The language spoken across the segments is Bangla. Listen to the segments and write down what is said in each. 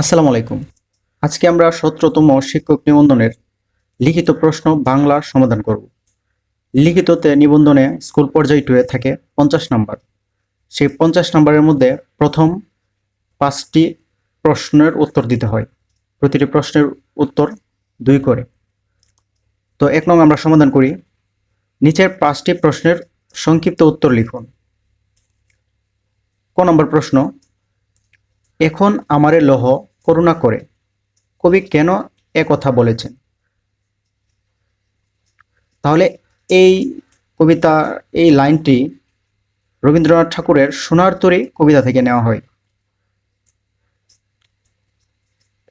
আসসালামু আলাইকুম। আজকে আমরা সতেরোতম শিক্ষক নিবন্ধনের লিখিত প্রশ্ন বাংলার সমাধান করব। লিখিততে নিবন্ধনে স্কুল পর্যায় টুয়ে থাকে পঞ্চাশ নাম্বার। সেই পঞ্চাশ নাম্বারের মধ্যে প্রথম পাঁচটি প্রশ্নের উত্তর দিতে হয়। প্রতিটি প্রশ্নের উত্তর দুই করে। তো এক নং আমরা সমাধান করি। নিচের পাঁচটি প্রশ্নের সংক্ষিপ্ত উত্তর লিখুন। ক নম্বর প্রশ্ন, এখন আমারে লহ করুণা করে। কবি কেন কথা বলেছেন? তাহলে এই কবিতা, এই লাইনটি রবীন্দ্রনাথ ঠাকুরের সোনার তরী কবিতা থেকে নেওয়া হয়।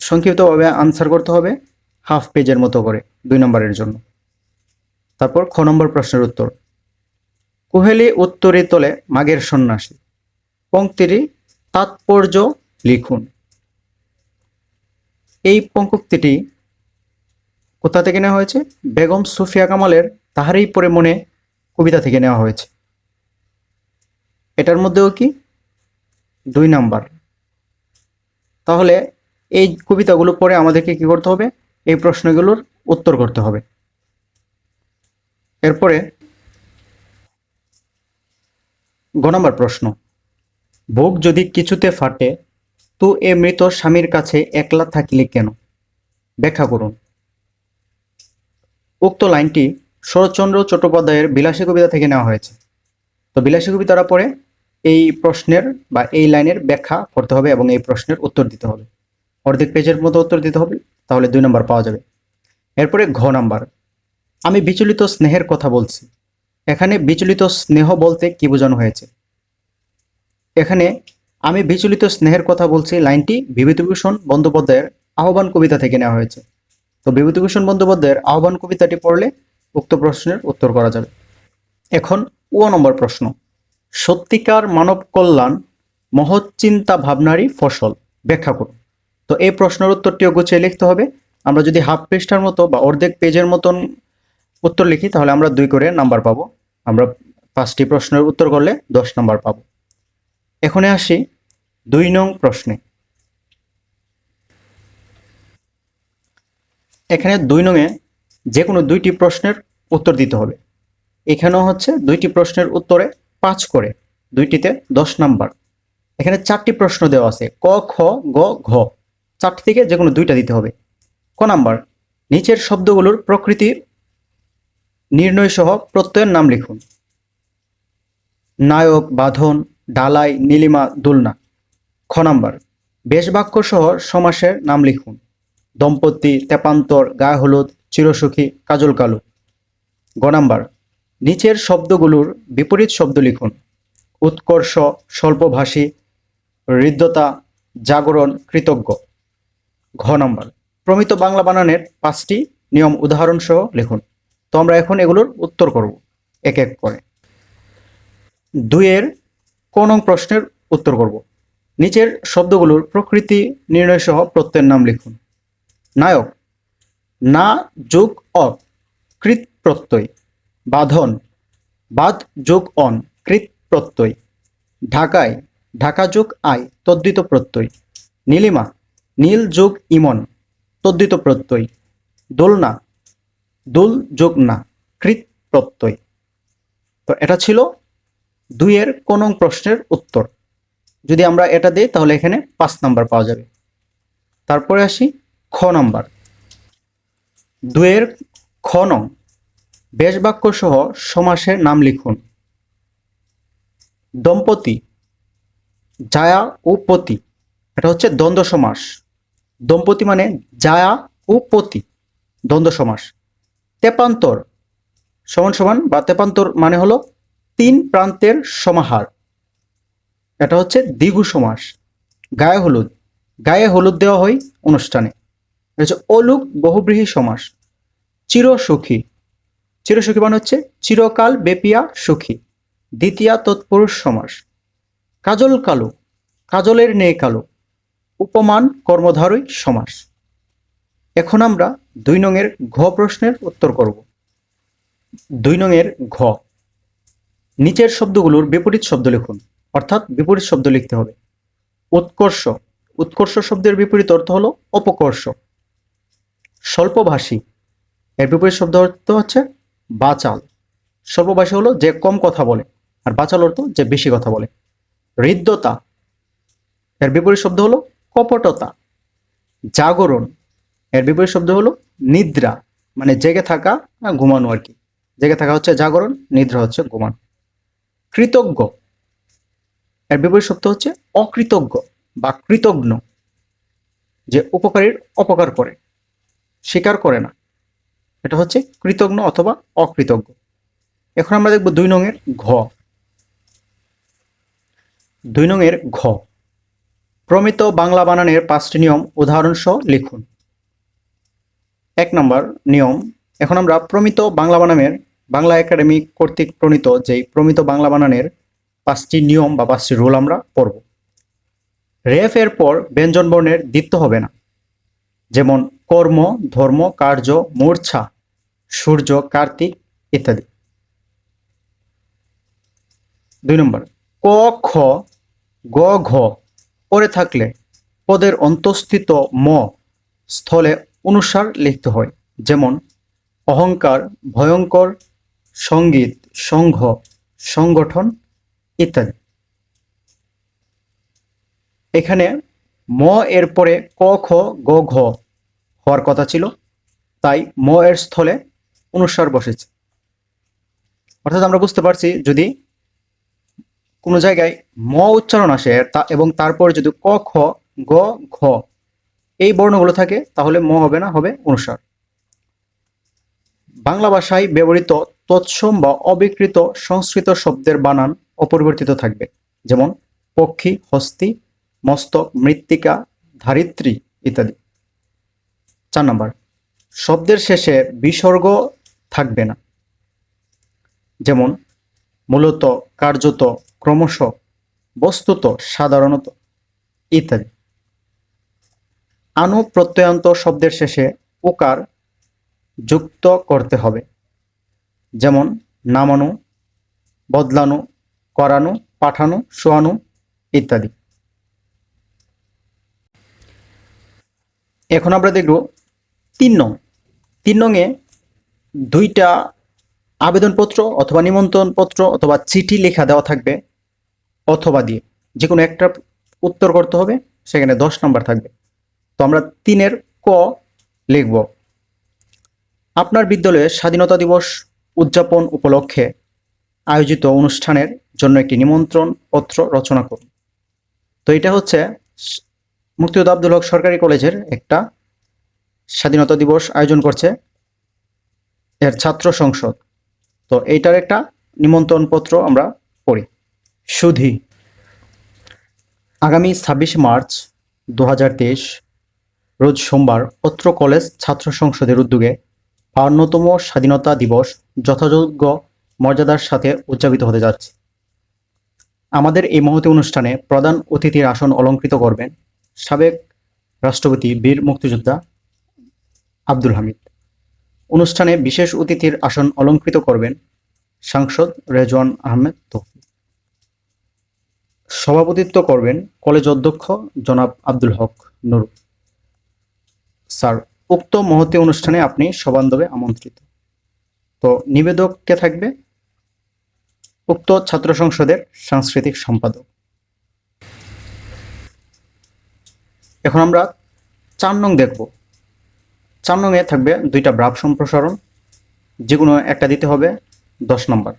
সংক্ষিপ্তভাবে আনসার করতে হবে হাফ পেজের মতো করে, দুই নম্বরের জন্য। তারপর খ নম্বর প্রশ্নের উত্তর। কুহেলি উত্তরে তোলে মাগের সন্ন্যাসী। পঙ্ক্তিটি তাৎপর্য লিখুন। এই পঙ্কুক্তিটি কোথা থেকে নেওয়া হয়েছে? বেগম সুফিয়া কামালের তাহারই পরে মনে কবিতা থেকে নেওয়া হয়েছে। এটার মধ্যেও কি? দুই নাম্বার। তাহলে এই কবিতাগুলো পরে আমাদেরকে কি করতে হবে? এই প্রশ্নগুলোর উত্তর করতে হবে। এরপরে গ নম্বর প্রশ্ন। বুক যদি কিছুতে ফাটে তো এ মৃত স্বামীর কাছে একলা থাকিলে কেন? ব্যাখ্যা করুন। উক্ত লাইনটি শরৎচন্দ্র চট্টোপাধ্যায়ের বিলাসী কবিতা থেকে নেওয়া হয়েছে। তো বিলাসী কবিতারা পরে এই প্রশ্নের বা এই লাইনের ব্যাখ্যা করতে হবে এবং এই প্রশ্নের উত্তর দিতে হবে। অর্ধেক পেজের মতো উত্তর দিতে হবে, তাহলে দুই নম্বর পাওয়া যাবে। এরপরে ঘ নাম্বার। আমি বিচলিত স্নেহের কথা বলছি। এখানে বিচলিত স্নেহ বলতে কি বোঝানো হয়েছে? এখানে আমি বিচলিত স্নেহের কথা বলছি, লাইনটি বিভূতিভূষণ বন্দ্যোপাধ্যায়ের আহ্বান কবিতা থেকে নেওয়া হয়েছে। তো বিভূতিভূষণ বন্দ্যোপাধ্যায়ের আহ্বান কবিতাটি পড়লে উক্ত প্রশ্নের উত্তর করা যাবে। এখন ও নম্বর প্রশ্ন। সত্যিকার মানব কল্যাণ, মহৎ চিন্তা ভাবনারই ফসল। ব্যাখ্যা করুন। তো এই প্রশ্নের উত্তরটিও গুছিয়ে লিখতে হবে। আমরা যদি হাফ পৃষ্ঠার মতো বা অর্ধেক পেজের মতন উত্তর লিখি, তাহলে আমরা দুই করে নাম্বার পাবো। আমরা পাঁচটি প্রশ্নের উত্তর করলে দশ নাম্বার পাবো। এখানে আসি দুই নং প্রশ্নে। এখানে দুই নংয়ে যে কোনো দুইটি প্রশ্নের উত্তর দিতে হবে। এখানেও হচ্ছে দুইটি প্রশ্নের উত্তরে পাঁচ করে, দুইটিতে দশ নাম্বার। এখানে চারটি প্রশ্ন দেওয়া আছে, ক, খ, গ, ঘ। চারটি থেকে যে কোনো দুইটা দিতে হবে। ক নাম্বার, নিচের শব্দগুলোর প্রকৃতি নির্ণয় সহ প্রত্যয়ের নাম লিখুন। নায়ক, বাঁধন ডালাই, নীলিমা, দুলনা। খ নাম্বার। বেশবাক্য সহ সমাসের নাম লিখুন। দম্পতি, তেপান্তর, গায়ে হলুদ, চিরসুখী, কাজল কালু। গ নাম্বার। নিচের শব্দগুলোর বিপরীত শব্দ লিখুন। উৎকর্ষ, স্বল্পভাষী, হৃদ্যতা, জাগরণ, কৃতজ্ঞ। ঘ নাম্বার। প্রমিত বাংলা বানানের পাঁচটি নিয়ম উদাহরণ সহ লিখুন। তো আমরা এখন এগুলোর উত্তর করব। এক এক করে। দুইয়ের কোন প্রশ্নের উত্তর করব। নিচের শব্দগুলোর প্রকৃতি নির্ণয় সহ প্রত্যয়ের নাম লিখুন। নায়ক, না যোগ অ, কৃত প্রত্যয়। বাঁধন বাদ যোগ অন, কৃত প্রত্যয়। ঢাকায়, ঢাকা যোগ আয় তদ্বিত প্রত্যয়। নীলিমা, নীল যোগ ইমন তদ্দিত প্রত্যয়। দোলনা, দোল যোগ না, কৃত প্রত্যয়। তো এটা ছিল দুইয়ের কোন প্রশ্নের উত্তর। যদি আমরা এটা দিই, তাহলে এখানে পাঁচ নাম্বার পাওয়া যাবে। তারপরে আসি খ নাম্বার। দুয়ের খ নং বেশ বাক্য সহ সমাসের নাম লিখুন। দম্পতি, জায়া ও পতি। এটা হচ্ছে দ্বন্দ্ব সমাস। দম্পতি মানে জায়া ও পতি, দ্বন্দ্ব সমাস। তেপান্তর সমান সমান বা তেপান্তর মানে হলো তিন প্রান্তের সমাহার। এটা হচ্ছে দ্বিগু সমাস। গায়ে হলুদ। গায়ে হলুদ দেওয়া হয় অনুষ্ঠানে। হচ্ছে অলুক বহুব্রীহী সমাস। চিরসুখী। চিরসুখী মানে হচ্ছে চিরকাল বেপিয়া সুখী। দ্বিতীয়া তৎপুরুষ সমাস। কাজল কালো। কাজলের নেই কালো। উপমান কর্মধারই সমাস। এখন আমরা দুই নংয়ের ঘ প্রশ্নের উত্তর করব। দুই নংয়ের ঘ। নিচের শব্দগুলোর বিপরীত শব্দ লিখুন, অর্থাৎ বিপরীত শব্দ লিখতে হবে। উৎকর্ষ উৎকর্ষ শব্দের বিপরীত অর্থ হলো অপকর্ষ। স্বল্পভাষী, এর বিপরীত শব্দ অর্থ হচ্ছে বাচাল। স্বল্পভাষী হলো যে কম কথা বলে, আর বাচাল অর্থ যে বেশি কথা বলে। হৃদ্যতা, এর বিপরীত শব্দ হলো কপটতা। জাগরণ, এর বিপরীত শব্দ হলো নিদ্রা মানে জেগে থাকা ঘুমানো আর কি। জেগে থাকা হচ্ছে জাগরণ, নিদ্রা হচ্ছে ঘুমানো। কৃতজ্ঞ। এর বিপরীত শব্দ হচ্ছে অকৃতজ্ঞ বা কৃতজ্ঞ যে উপকারীর অপকার করে, স্বীকার করে না। এটা হচ্ছে কৃতজ্ঞ অথবা অকৃতজ্ঞ। এখন আমরা দেখব দুই নঙের ঘ। দুই নঙের ঘ। প্রমিত বাংলা বানানের পাঁচটি নিয়ম উদাহরণসহ লিখুন। এক নম্বর নিয়ম, এখন আমরা প্রমিত বাংলা বানানের বাংলা একাডেমি কর্তৃক প্রণীত যেই প্রমিত বাংলা বানানের পাঁচটি নিয়ম বা পাঁচটি রুল আমরা পড়ব। রেফ এর পর ব্যঞ্জন বর্ণের দ্বিত্ব হবে না। যেমন কর্ম, ধর্ম, কার্য, মূর্ছা, সূর্য, কার্তিক ইত্যাদি। দুই নম্বর, ক, খ, গ, ঘ পরে থাকলে পদের অন্তস্থিত ম স্থলে অনুসার লিখতে হয়। যেমন অহংকার, ভয়ঙ্কর সংগীত, সংঘ, সংগঠন ইত্যাদি। এখানে ম এর পরে ক, খ, গ, ঘ হওয়ার কথা ছিল, তাই ম এর স্থলে অনুসার বসেছে। অর্থাৎ আমরা বুঝতে পারছি যদি কোনো জায়গায় ম উচ্চারণ আসে এবং তারপর যদি ক, খ, গ, ঘ এই বর্ণগুলো থাকে, তাহলে ম হবে না, হবে অনুসার। বাংলা ভাষায় ব্যবহৃত তৎসম বা অবিকৃত সংস্কৃত শব্দের বানান অপরিবর্তিত থাকবে। যেমন পক্ষী, হস্তি, মস্তক, মৃত্তিকা, ধারিত্রী ইত্যাদি। চার নম্বর, শব্দের শেষে বিসর্গ থাকবে না। যেমন মূলত, কার্যত, ক্রমশ, বস্তুত, সাধারণত ইত্যাদি। আনু প্রত্যয়ান্ত শব্দের শেষে উকার যুক্ত করতে হবে। যেমন নামানো, বদলানো, করানো, পাঠানো, শোয়ানো ইত্যাদি। এখন আমরা দেখব তিন নং। তিন নংয়ে দুইটা আবেদনপত্র অথবা নিমন্ত্রণপত্র অথবা চিঠি লেখা দেওয়া থাকবে অথবা দিয়ে। যে কোনো একটা উত্তর করতে হবে, সেখানে দশ নম্বর থাকবে। তো আমরা তিনের ক লিখব। আপনার বিদ্যালয়ে স্বাধীনতা দিবস উদযাপন উপলক্ষে আয়োজিত অনুষ্ঠানের জন্য একটি নিমন্ত্রণ পত্র রচনা করুন। তো এটা হচ্ছে মুক্তিযোদ্ধা আব্দুল হক সরকারি কলেজের একটা স্বাধীনতা দিবস আয়োজন করছে এর ছাত্র সংসদ। তো এইটার একটা নিমন্ত্রণ পত্র আমরা পড়ি। সুধি, আগামী ছাব্বিশে মার্চ দু হাজার তেইশ, রোজ সোমবার অত্র কলেজ ছাত্র সংসদের উদ্যোগে বাউন্নতম স্বাধীনতা দিবস যথাযোগ্য মর্যাদার সাথে উদযাপিত হতে যাচ্ছে। আমাদের এই মহতি অনুষ্ঠানে প্রধান অতিথির আসন অলঙ্কৃত করবেন সাবেক রাষ্ট্রপতি, বীর মুক্তিযোদ্ধা আব্দুল হামিদ। অনুষ্ঠানে বিশেষ অতিথির আসন অলঙ্কৃত করবেন সাংসদ রেজওয়ান আহমেদ তৌফিক। সভাপতিত্ব করবেন কলেজ অধ্যক্ষ জনাব আব্দুল হক নুর স্যার উক্ত মহতি অনুষ্ঠানে আপনি সবান্ধবে আমন্ত্রিত। তো নিবেদক কে থাকবে? উক্ত ছাত্র সংসদের সাংস্কৃতিক সম্পাদক। এখন আমরা চার নং দেখব। চার নংয়ে থাকবে দুইটা ব্রাভ সম্প্রসারণ। যে কোনো একটা দিতে হবে দশ নম্বর।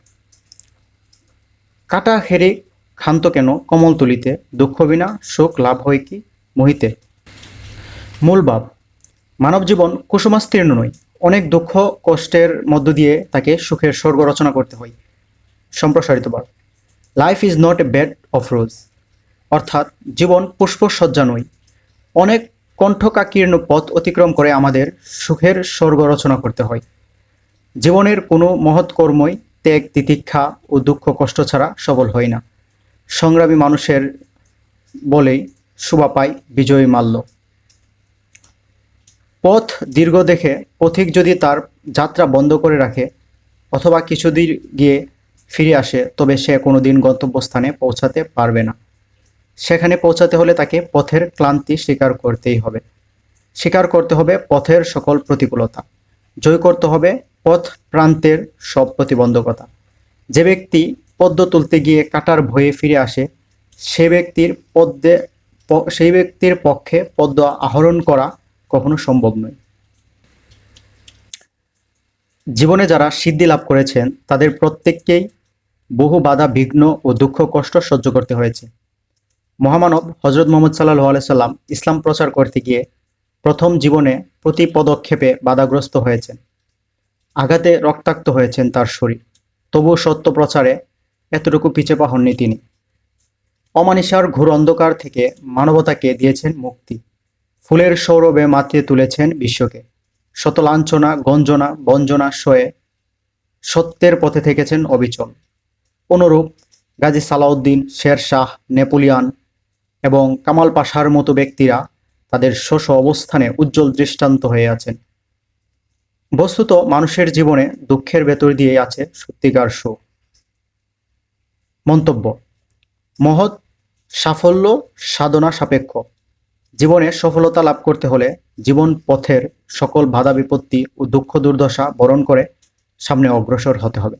কাটা হেরে ক্ষান্ত কেন কমল তুলিতে দুঃখ বিনা সুখ লাভ হয় কি মোহিতে? মূল ভাব মানব জীবন কুসুমাস্তীর্ণ নয়। অনেক দুঃখ, কষ্টের মধ্য দিয়ে তাকে সুখের স্বর্গ রচনা করতে হয়। সম্প্রসারিত ভাব life is not a bed of rose অর্থাৎ জীবন পুষ্পসজ্জা নয়। অনেক কণ্ঠকাকীর্ণ পথ অতিক্রম করে আমাদের সুখের স্বর্গ রচনা করতে হয়। জীবনের কোনো মহৎ কর্মই ত্যাগ, তিতিক্ষা ও দুঃখ, কষ্ট ছাড়া সবল হয় না। সংগ্রামী মানুষের বলেই শুভা পায় বিজয়ী মাল্য। পথ দীর্ঘ দেখে পথিক যদি তার যাত্রা বন্ধ করে রাখে অথবা কিছুদিন গিয়ে ফিরে আসে, তবে সে কোনো দিন গন্তব্যস্থানে পৌঁছাতে পারবে না। সেখানে পৌঁছাতে হলে তাকে পথের ক্লান্তি স্বীকার করতেই হবে। স্বীকার করতে হবে পথের সকল প্রতিকূলতা। জয় করতে হবে পথ প্রান্তের সব প্রতিবন্ধকতা। যে ব্যক্তি পদ্ম তুলতে গিয়ে কাটার ভয়ে ফিরে আসে, সে ব্যক্তির পদ্মে সেই ব্যক্তির পক্ষে পদ্ম আহরণ করা কখনো সম্ভব নয়। জীবনে যারা সিদ্ধি লাভ করেছেন, তাদের প্রত্যেককেই বহু বাধা, বিঘ্ন ও দুঃখ, কষ্ট সহ্য করতে হয়েছে। মহামানব হজরত মোহাম্মদ সাল্লাহ আলাইসাল্লাম ইসলাম প্রচার করতে গিয়ে প্রথম জীবনে প্রতি পদক্ষেপে বাধাগ্রস্ত হয়েছেন। আঘাতে রক্তাক্ত হয়েছেন তার শরীর। তবু সত্য প্রচারে এতটুকু পিছে পা হননি তিনি। অমানিসার ঘোর অন্ধকার থেকে মানবতাকে দিয়েছেন মুক্তি। ফুলের সৌরভে মাতিয়ে তুলেছেন বিশ্বকে। শত লাঞ্ছনা গঞ্জনা, বঞ্জনা সয়ে সত্যের পথে থেকেছেন অবিচল। অনুরূপ Ghazi Salahuddin, Sher Shah, Napoleon এবং কামাল পাশার মতো ব্যক্তিরা তাদের শোষ অবস্থানে উজ্জ্বল দৃষ্টান্ত হয়ে আছেন। বস্তুত মানুষের জীবনে দুঃখের ভেতর দিয়ে আছে সত্যিকার সুখ। মন্তব্য, মহৎ সাফল্য, সাধনা সাপেক্ষ। জীবনে সফলতা লাভ করতে হলে জীবন পথের সকল বাধা, বিপত্তি ও দুঃখ, দুর্দশা বরণ করে সামনে অগ্রসর হতে হবে।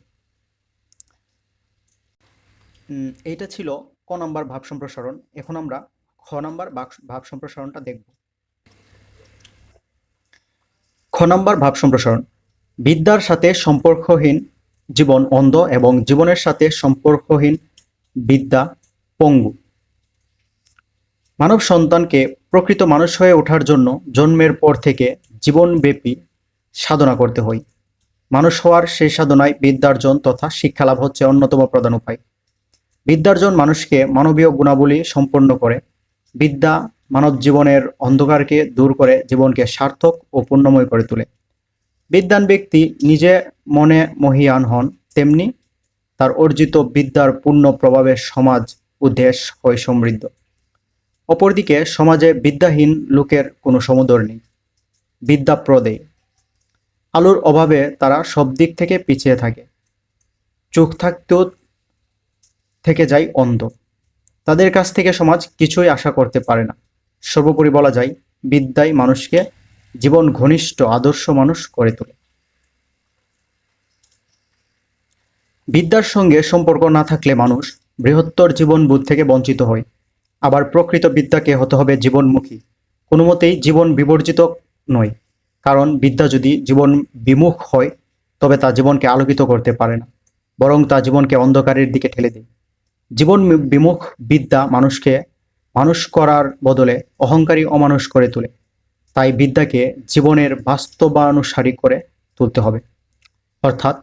এইটা ছিল ক নাম্বার ভাব সম্প্রসারণ। এখন আমরা খ নাম্বার ভাব সম্প্রসারণটা দেখব। খ নাম্বার ভাব সম্প্রসারণ। বিদ্যার সাথে সম্পর্কহীন জীবন অন্ধ এবং জীবনের সাথে সম্পর্কহীন বিদ্যা পঙ্গু। মানব সন্তানকে প্রকৃত মানুষ হয়ে ওঠার জন্য জন্মের পর থেকে জীবনব্যাপী সাধনা করতে হয়। মানুষ হওয়ার সেই সাধনায় বিদ্যার্জন তথা শিক্ষালাভ হচ্ছে অন্যতম প্রধান উপায়। বিদ্যার্জন মানুষকে মানবীয় গুণাবলী সম্পন্ন করে। বিদ্যা মানব জীবনের অন্ধকারকে দূর করে জীবনকে সার্থক ও পূর্ণময় করে তোলে। বিদ্যান ব্যক্তি নিজে মনে মহিয়ান হন তেমনি তার অর্জিত বিদ্যার পূর্ণ প্রভাবে সমাজ ও দেশ হয় সমৃদ্ধ। অপরদিকে সমাজে বিদ্যাহীন লোকের কোনো সমুদর নেই, বিদ্যাপ্রদে। আলোর অভাবে তারা সব দিক থেকে পিছিয়ে থাকে। চোখ থাকতেও থেকে যায় অন্ধ। তাদের কাছ থেকে সমাজ কিছুই আশা করতে পারে না। সর্বোপরি বলা যায়, বিদ্যাই মানুষকে জীবন ঘনিষ্ঠ, আদর্শ মানুষ করে তোলে। বিদ্যার সঙ্গে সম্পর্ক না থাকলে মানুষ বৃহত্তর জীবন বোধ থেকে বঞ্চিত হয়। আবার প্রকৃত বিদ্যাকে হতে হবে জীবনমুখী। কোনো মতেই জীবন বিবর্জিত নয়, কারণ বিদ্যা যদি জীবন বিমুখ হয়, তবে তা জীবনকে আলোকিত করতে পারে না, বরং তা জীবনকে অন্ধকারের দিকে ঠেলে দেয়। জীবন বিমুখ বিদ্যা মানুষকে, মানুষ করার বদলে অহংকারী অমানুষ করে তোলে। তাই বিদ্যাকে জীবনের বাস্তবানুসারী করে তুলতে হবে। অর্থাৎ,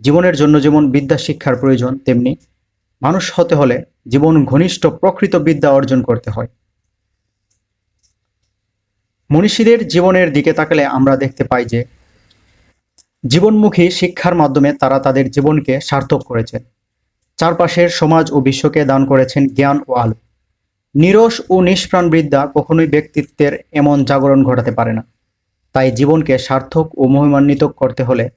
জীবনের জন্য যেমন বিদ্যা শিক্ষার প্রয়োজন, তেমনি মানুষ হতে হলে জীবন ঘনিষ্ঠ প্রকৃত বিদ্যা অর্জন করতে হয়। মনীষীদের জীবনের দিকে তাকালে আমরা দেখতে পাই যে, জীবনমুখী শিক্ষার মাধ্যমে তারা তাদের জীবনকে সার্থক করেছেন চারপাশের সমাজ ও বিশ্বকে দান করেছেন জ্ঞান ও আলো। নিরস ও নিষ্প্রাণ বিদ্যা কখনোই ব্যক্তিত্বের এমন জাগরণ ঘটাতে পারে না। তাই জীবনকে সার্থক ও মহিমান্বিত করতে হলে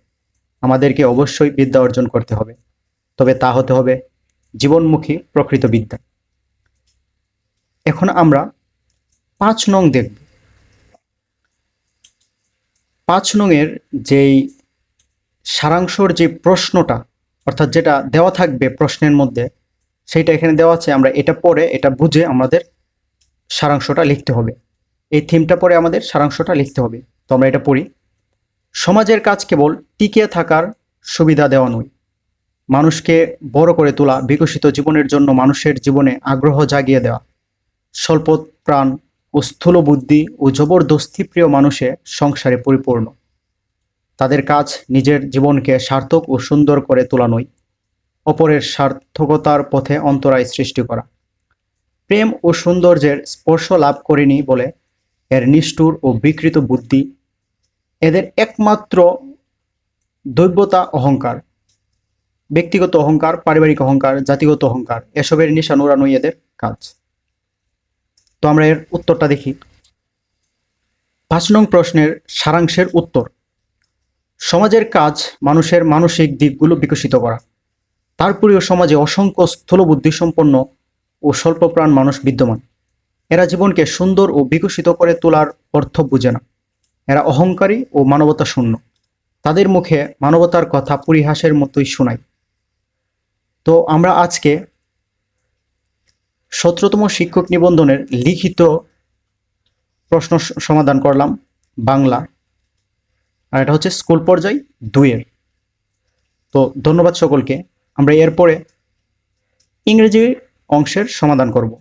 আমাদেরকে অবশ্যই বিদ্যা অর্জন করতে হবে। তবে তা হতে হবে জীবনমুখী প্রকৃত বিদ্যা। এখন আমরা পাঁচ নং দেখব। পাঁচ নংয়ের যেই সারাংশর যে প্রশ্নটা, অর্থাৎ যেটা দেওয়া থাকবে প্রশ্নের মধ্যে, সেইটা এখানে দেওয়া আছে। আমরা এটা পড়ে, এটা বুঝে আমাদের সারাংশটা লিখতে হবে। এই থিমটা পরে আমাদের সারাংশটা লিখতে হবে। তো আমরা এটা পড়ি। সমাজের কাজ কেবল টিকে থাকার সুবিধা দেওয়া নয় মানুষকে বড় করে তোলা, বিকশিত জীবনের জন্য মানুষের জীবনে আগ্রহ জাগিয়ে দেওয়া। স্বল্প প্রাণ ও স্থূল বুদ্ধি ও জবরদস্তি প্রিয় মানুষে সংসারে পরিপূর্ণ। তাদের কাজ নিজের জীবনকে সার্থক ও সুন্দর করে তোলা অপরের সার্থকতার পথে অন্তরায় সৃষ্টি করা। প্রেম ও সৌন্দর্যের স্পর্শ লাভ করেনি বলে এর নিষ্ঠুর ও বিকৃত বুদ্ধি এদের একমাত্র দৈব্যতা অহংকার। ব্যক্তিগত অহংকার, পারিবারিক অহংকার, জাতিগত অহংকার, এসবের নিশান উড়ানোই এদের কাজ। তো আমরা এর উত্তরটা দেখি। পাঁচ নং প্রশ্নের সারাংশের উত্তর। সমাজের কাজ মানুষের মানসিক দিকগুলো বিকশিত করা। তারপরেও সমাজে অসংখ্য স্থূলবুদ্ধি সম্পন্ন ও স্বল্পপ্রাণ মানুষ বিদ্যমান। এরা জীবনকে সুন্দর ও বিকশিত করে তোলার অর্থ বুঝে না। এরা অহংকারী ও মানবতা শূন্য তাদের মুখে মানবতার কথা পরিহাসের মতোই শোনায়। তো আমরা আজকে সতেরোতম শিক্ষক নিবন্ধনের লিখিত প্রশ্ন সমাধান করলাম বাংলা। আর এটা হচ্ছে স্কুল পর্যায় দুইয়ের। তো ধন্যবাদ সকলকে। আমরা এরপরে ইংরেজি অংশের সমাধান করব।